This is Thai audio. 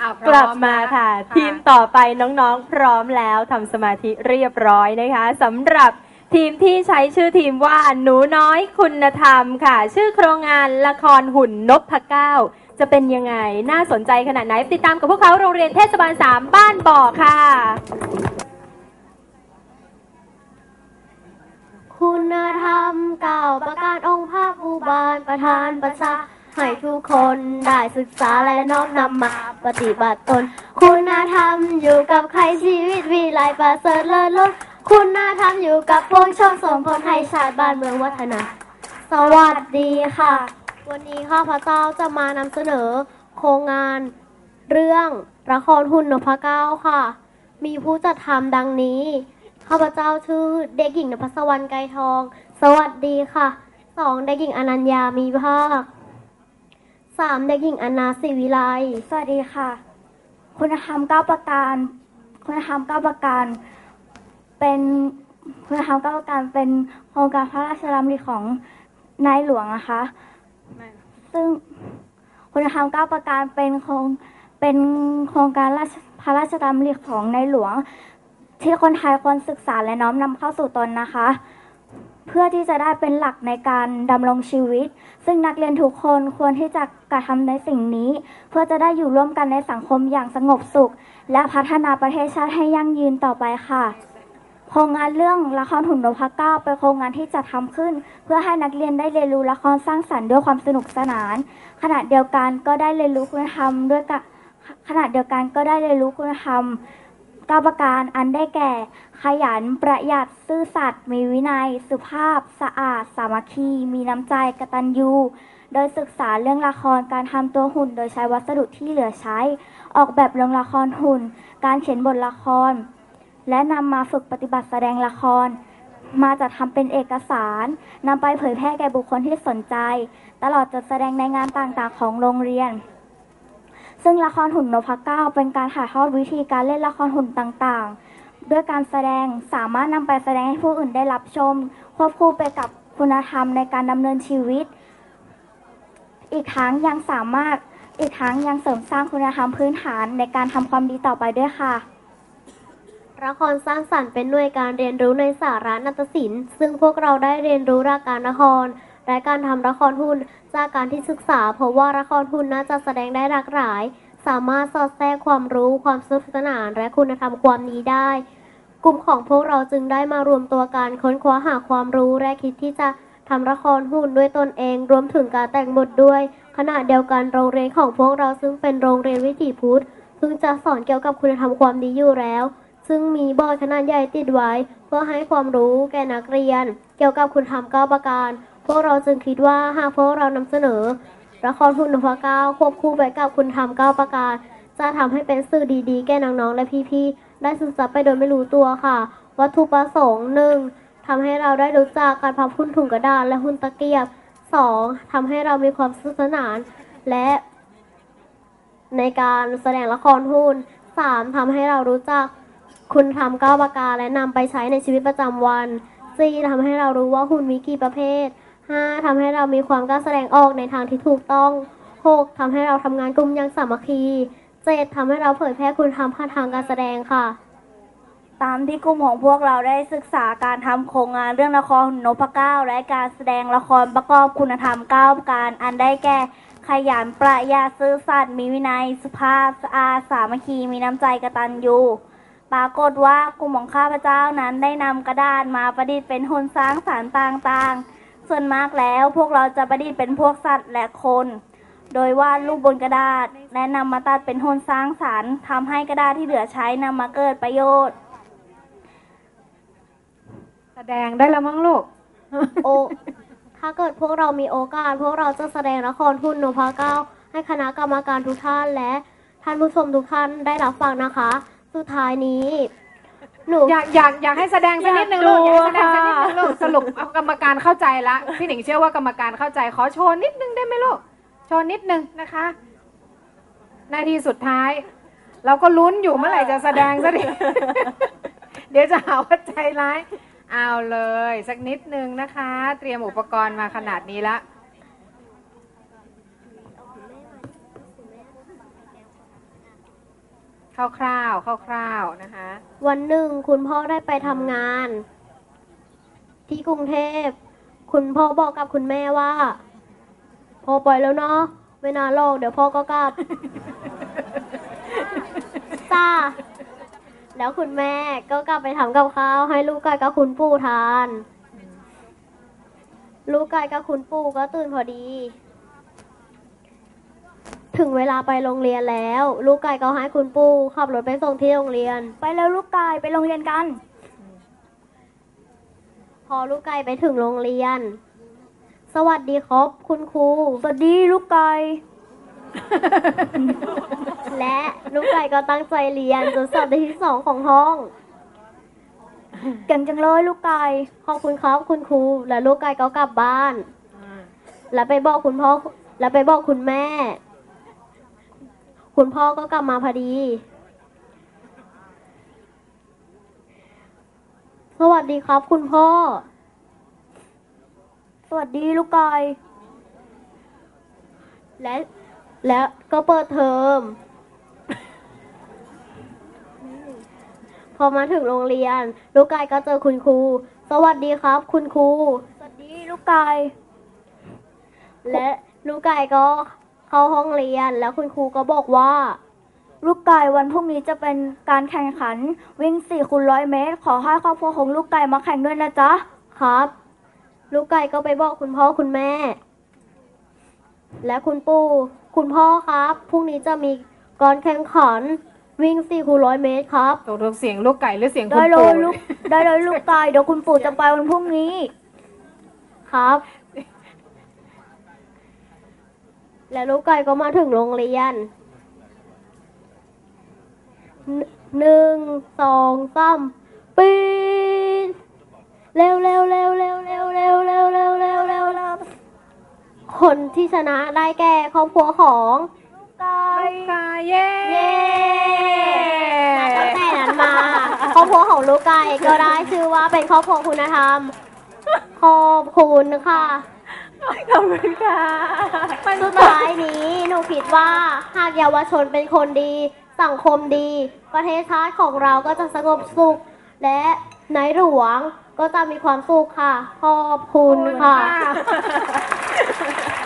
อะพกร้อลับมาค่ะทีมต่อไปน้องๆ พร้อมแล้วทำสมาธิเรียบร้อยนะคะสำหรับทีมที่ใช้ชื่อทีมว่าหนูน้อยคุณธรรมค่ะ ชื่อโครงงานละครหุ่นนพเก้า จะเป็นยังไง น่าสนใจขนาดไหน ติดตามกับพวกเขาโรงเรียนเทศบาล 3 บ้านบ่อค่ะ คุณธรรมเก่าประการองค์พระผู้บานประธานประชา ให้ทุกคนได้ศึกษาและน้อมนำมาปฏิบัติตน คุณธรรมอยู่กับใครชีวิตวิไลประเสริฐเลิศล้นคุณธรรมอยู่กับพวกชนส่งผลให้ชาติบ้านเมืองวัฒนา สวัสดีค่ะ วันนี้ข้าพเจ้าจะมานำเสนอ โครงงานเรื่องละครหุ่นนพเก้าค่ะ มีผู้จัดทำดังนี้ข้าพเจ้าชื่อเด็กหญิงนภัสวรรณไกรทอง สวัสดีค่ะสองเด็กหญิงอนัญญามีภาค สามเด็กหญิงอนาศิวิไล สวัสดีค่ะ คุณธรรมเก้าประการ คุณธรรมเก้าประการ เป็นคุณธรรมเก้าประการ เป็นโครงการพระราชดำริของนายหลวงนะคะ ซึ่งคุณธรรมเก้าประการเป็นโครงเป็นโครงการราชพระราชดำริของในหลวง ที่คนไทยควรศึกษาและน้อมนำเข้าสู่ตนนะคะ เพื่อที่จะได้เป็นหลักในการดำรงชีวิต ซึ่งนักเรียนทุกคนควรที่จะกระทำในสิ่งนี้ เพื่อจะได้อยู่ร่วมกันในสังคมอย่างสงบสุข และพัฒนาประเทศชาติให้ยั่งยืนต่อไปค่ะ โครงงานเรื่องละครหุ่นนพเก้าเป็นโครงงานที่จะทำขึ้น เพื่อให้นักเรียนได้เรียนรู้ละครสร้างสรรค์ด้วยความสนุกสนาน ขณะเดียวกันก็ได้เรียนรู้คุณธรรมด้วยขณะเดียวกันก็ได้เรียนรู้คุณธรรม เก้าประการอันได้แก่ ขยันประหยัดซื่อสัตย์มีวินัย สุภาพ สะอาด สามัคคี มีน้ำใจกตัญญูโดยศึกษาเรื่องละครการทำตัวหุ่น โดยใช้วัสดุที่เหลือใช้ ออกแบบลงละครหุ่น การเขียนบทละคร และนำมาฝึกปฏิบัติแสดงละคร มาจัดทำเป็นเอกสารนำไปเผยแพร่แก่บุคคลที่สนใจ ตลอดจดแสดงในงานต่างๆ ของโรงเรียน ซึ่งละครหุ่นนพเก้าเป็นการถ่ายทอดวิธีการเล่นละครหุ่นต่างๆ ด้วยการแสดงสามารถนำไปแสดงให้ผู้อื่นได้รับชม ควบคู่ไปกับคุณธรรมในการดำเนินชีวิต อีกทั้งยังสามารถอีกทั้งยังเสริมสร้างคุณธรรมพื้นฐานในการทำความดีต่อไปด้วยค่ะละครสร้างสรรค์เป็นหน่วยการเรียนรู้ในสาระนาฏศิลป์ ซึ่งพวกเราได้เรียนรู้หลักการละคร และการทำละครหุ่นจากการที่ศึกษาเพราะว่าละครหุ่นน่าจะแสดงได้หลากหลาย สามารถสอดแทรกความรู้ความสนุกสนานและคุณธรรมความดีได้ กลุ่มของพวกเราจึงได้มารวมตัวกันค้นคว้าหาความรู้และคิดที่จะทำละครหุ่นด้วยตนเอง รวมถึงการแต่งบทด้วย ขณะเดียวกันโรงเรียนของพวกเราซึ่งเป็นโรงเรียนวิถีพุทธซึ่งจะสอนเกี่ยวกับคุณธรรมความดีอยู่แล้ว ซึ่งมีบอร์ดขนาดใหญ่ติดไว้ เพื่อให้ความรู้แก่นักเรียน เกี่ยวกับคุณธรรมเก้าประการ วกเราจึงคิดว่าหากพวกเรานำเสนอละครหุ่นนพเก้าควบคู่ไปกับคุณธรรมเก้าประการ จะทำให้เป็นสื่อดีๆ แก่น้องๆและพี่ๆ ได้ศึกษาไปโดยไม่รู้ตัวค่ะ วัตถุประสงค์หนึ่งทำให้เราได้รู้จักการพับหุ้นถุงกระดาษและหุ้นตะเกียบสองทำให้เรามีความสนุกสนาน และ ในการแสดงละครหุ้นสามทำให้เรารู้จักคุณทำเก้าประการและนำไปใช้ในชีวิตประจำวัน 4. ทำให้เรารู้ว่าหุ่นมีกี่ประเภท 5. ทำให้เรามีความกล้าแสดงออกในทางที่ถูกต้อง 6. ทำให้เราทำงานกลุ่มอย่างสามัคคี 7. ทำให้เราเผยแพร่คุณธรรมผ่านทางการแสดงค่ะ ตามที่กลุ่มของพวกเราได้ศึกษาการทำโครงงานเรื่องละครนพเก้า และการแสดงละครประกอบคุณธรรมเก้าประการ อันได้แก่ขยันประหยัดซื่อสัตย์มีวินัยสุภาพสะอาดสามัคคีมีน้ำใจกตัญญูปรากฏว่ากลุ่มของข้าพเจ้านั้นได้นำกระดาษมาประดิษฐ์เป็นหุ่นสร้างสรรค์ต่างๆ ส่วนมากแล้วพวกเราจะประดิษฐ์เป็นพวกสัตว์และคน โดยวาดรูปบนกระดาษ และนำมาตัดเป็นหุ่นสร้างสรรค์ทำให้กระดาษที่เหลือใช้นำมาเกิดประโยชน์ แสดงได้แล้วมั้งลูก โอ ถ้าเกิดพวกเรามีโอกาส พวกเราจะแสดงละครหุ่นนพเก้า ให้คณะกรรมการทุกท่านและท่านผู้ชมทุกท่านได้รับฟังนะคะ สุดท้ายนี้ หนู อยากอยากอยากให้แสดงสักนิดนึงลูกอยากให้แสดงสักนิดนึงลูกสรุปเอากรรมการเข้าใจละพี่หนิงเชื่อว่ากรรมการเข้าใจขอโชว์นิดนึงได้ไหมลูกโชว์นิดนึงนะคะ นาทีสุดท้าย เราก็ลุ้นอยู่เมื่อไหร่จะแสดงสักทีเดี๋ยวจะหาว่าใจร้าย เอาเลย สักนิดนึงนะคะ เตรียมอุปกรณ์มาขนาดนี้ละ คร่าวๆคร่าวๆนะคะ วันหนึ่งคุณพ่อได้ไปทำงาน ที่กรุงเทพ คุณพ่อบอกกับคุณแม่ว่าพ่อปล่อยแล้วเนาะไม่นานหรอกเดี๋ยวพ่อก็กลับจ้าแล้วคุณแม่ก็กลับไปทำกับข้าวให้ลูกไก่กับคุณปู่ทาน ลูกไก่กับคุณปู่ก็ตื่นพอดี ถึงเวลาไปโรงเรียนแล้ว ลูกไก่ก็ให้คุณปู่ขับรถไปส่งที่โรงเรียน ไปแล้วลูกไก่ไปโรงเรียนกัน พอลูกไก่ไปถึงโรงเรียน สวัสดีครับ คุณครู สวัสดีลูกไก่ และลูกไก่ก็ตั้งใจเรียนจนสอบได้ที่สองของห้อง เก่งจังเลยลูกไก่ ขอบคุณครับคุณครู และลูกไก่ก็กลับบ้าน แล้วไปบอกคุณพ่อ แล้วไปบอกคุณแม่ คุณพ่อก็กลับมาพอดี สวัสดีครับ คุณพ่อ สวัสดีลูกไก่และแล้วก็เปิดเทอม พอมาถึงโรงเรียน ลูกไก่ก็เจอคุณครู สวัสดีครับ คุณครู สวัสดีลูกไก่และลูกไก่ก็ เข้าห้องเรียนแล้วคุณครูก็บอกว่า ลูกไก่วันพรุ่งนี้จะเป็นการแข่งขัน วิ่ง4คูณร้อยเมตร ขอให้ครอบครัวของลูกไก่มาแข่งด้วยนะจ๊ะครับ ลูกไก่ก็ไปบอกคุณพ่อคุณแม่ และคุณปู่คุณพ่อครับพรุ่งนี้จะมีการแข่งขันวิ่ง4คูณร้อยเมตรครับตกลงเสียงลูกไก่หรือเสียงคุได้ณเลปู่ยลูกได้เลยลูกไก่เดี๋ยวคุณปู่จะไปวันพรุ่งนี้ ครับ แล้วลูกไก่ก็มาถึงโรงเรียนหนึ่งสองสามปีนเร็วเร็วเร็วเร็วเร็วเร็วเร็วเร็วเร็วเร็วเร็วคนที่ชนะได้แก่ครอบครัวของไก่ลูกไก่เย้เย้ตั้งแต่นั้นมาครอบครัวของลูกไก่ก็ได้ชื่อว่าเป็นครอบครัวคุณธรรมขอบคุณค่ะ ขอบคุณค่ะ สุดท้ายนี้หนูคิดว่าหากเยาวชนเป็นคนดี สังคมดี ประเทศชาติของเราก็จะสงบสุข และในหลวงก็จะมีความสุขค่ะ ขอบคุณค่ะขอบคุณค่ะ